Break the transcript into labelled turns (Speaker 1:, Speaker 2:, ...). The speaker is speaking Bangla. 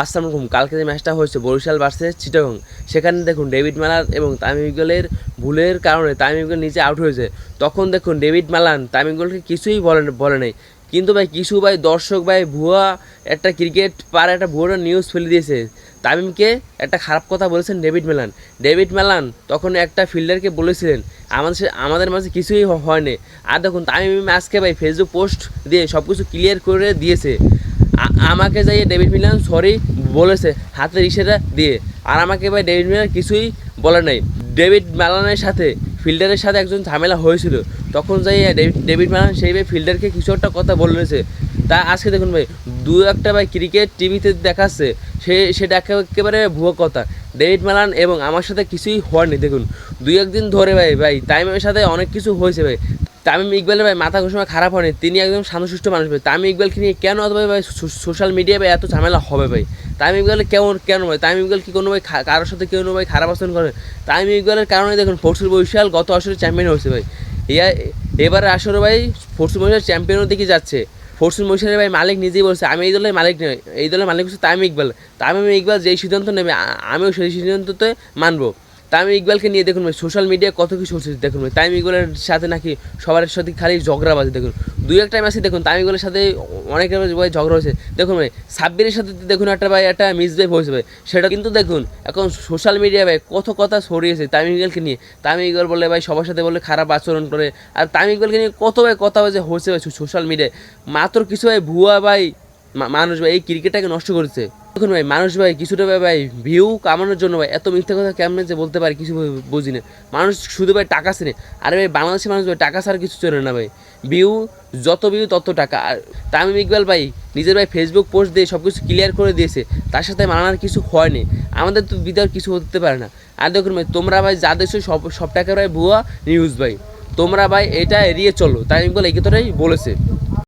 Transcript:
Speaker 1: আসসালামু আলাইকুম কালকে যে ম্যাচটা হয়েছে, বরিশাল ভার্সেস চিটাগং, সেখানে দেখুন ডেভিড মালান এবং তামিম ইকবালের ভুলের কারণে তামিম ইকবাল নিচে আউট হয়েছে। তখন দেখুন ডেভিড মালান তামিম ইকবালকে কিছুই বলে বলে নাই। কিন্তু ভাই, কিছু ভাই দর্শক ভাই, ভুয়া একটা ক্রিকেট পার একটা ভুয়া নিউজ ফেলে দিয়েছে। তামিমকে একটা খারাপ কথা বলেছেন ডেভিড মেলান। ডেভিড মেলান তখন একটা ফিল্ডারকে বলেছিলেন, আমাদের আমাদের মাঝে কিছুই হয়নি। আর দেখুন তামিম আজকে ভাই ফেসবুক পোস্ট দিয়ে সব কিছু ক্লিয়ার করে দিয়েছে। আমাকে যাই ডেভিড মিলান সরি বলেছে হাতের ইশারা দিয়ে। আর আমাকে ভাই ডেভিড মিলান কিছুই বলে নাই। ডেভিড মেলানের সাথে, ফিল্ডারের সাথে একজন ঝামেলা হয়েছিল। তখন যাই ডেভিড মেলান সেই ভাই ফিল্ডারকে কিছু একটা কথা বলেছে। তা আজকে দেখুন ভাই, দু একটা ভাই ক্রিকেট টিভিতে দেখাচ্ছে, সে, সেটা একেবারে ভুয়ো কথা। ডেভিড মেলান এবং আমার সাথে কিছুই হয়নি, দেখুন। দুই একদিন ধরে ভাই ভাই তাইমের সাথে অনেক কিছু হয়েছে ভাই। তামিম ইকবালের ভাই মাথা ঘোষণা খারাপ হয়নি, তিনি একদম শান্তশিষ্ট মানুষ ভাই। তামিম ইকবালকে নিয়ে কেন অত ভাই সোশ্যাল মিডিয়ায় ভাই এত ঝামেলা হবে ভাই? তামিম ইকবালের কেমন, কেন ভাই? তামিম ইকবাল কি কোনো ভাই কারোর সাথে কেউ ভাই খারাপ আচরণ করে? তামিম ইকবালের কারণে দেখুন ফোর্সুল বরিশাল গত আসরে চ্যাম্পিয়ন হয়েছে ভাই। ইয়া এবারে আসরে ভাই ফোর্সুল বরিশাল চ্যাম্পিয়নের দিকে যাচ্ছে। ফোর্সুল বরিশালের ভাই মালিক নিজেই বলছে, আমি এই দলের মালিক নই, এই দলের মালিক হচ্ছে তামিম ইকবাল। তামিম ইকবাল যেই সিদ্ধান্ত নেবে আমিও সেই সিদ্ধান্ততে মানবো। তামিম ইকবালকে নিয়ে দেখুন ভাই সোশ্যাল মিডিয়ায় কত কিছু হচ্ছে দেখুন ভাই। তামিম ইকবালের সাথে নাকি সবার সাথে খালি ঝগড়াবাজি দেখুন। দুই একটা ম্যাচে দেখুন, তামিম ইকবালের সাথে অনেক ভাই ঝগড়া হয়েছে। দেখুন ভাই, সাব্বিরের সাথে দেখুন একটা ভাই, একটা মিসবেভ হয়েছে ভাই। সেটা কিন্তু দেখুন, এখন সোশ্যাল মিডিয়ায় ভাই কত কথা ছড়িয়েছে তামিম ইকবালকে নিয়ে। তামিম ইকবাল বলে ভাই, সবার সাথে বলে খারাপ আচরণ করে। আর তামিম ইকবালকে নিয়ে কত ভাই কথা যে হয়েছে ভাই সোশ্যাল মিডিয়ায় মাত্র কিছু ভাই ভুয়া ভাই মানুষ ভাই এই ক্রিকেটটাকে নষ্ট করেছে। দেখুন ভাই, মানুষ ভাই, কিছুটা ভাই ভাই ভিউ কামানোর জন্য ভাই, এত মিথ্যা কথা কেমন যে বলতে পারে কিছু বুঝি না। মানুষ শুধু ভাই টাকা চেনে। আরে ভাই বাংলাদেশের মানুষ ভাই, টাকা ছাড়া কিছু চেনে না ভাই। ভিউ যত ভিউ তত টাকা। আর তামিম ইকবাল ভাই, নিজের ভাই ফেসবুক পোস্ট দিয়ে সব কিছু ক্লিয়ার করে দিয়েছে। তার সাথে মানানোর কিছু হয়নি আমাদের তো বিদার কিছু হতে পারে না। আর দেখুন ভাই, তোমরা ভাই যা দেখছ সব সব টাকা ভাই ভুয়া নিউজ ভাই। তোমরা ভাই এটা এড়িয়ে চলো। তামিম ইকবাল এই কথাটাই বলেছে।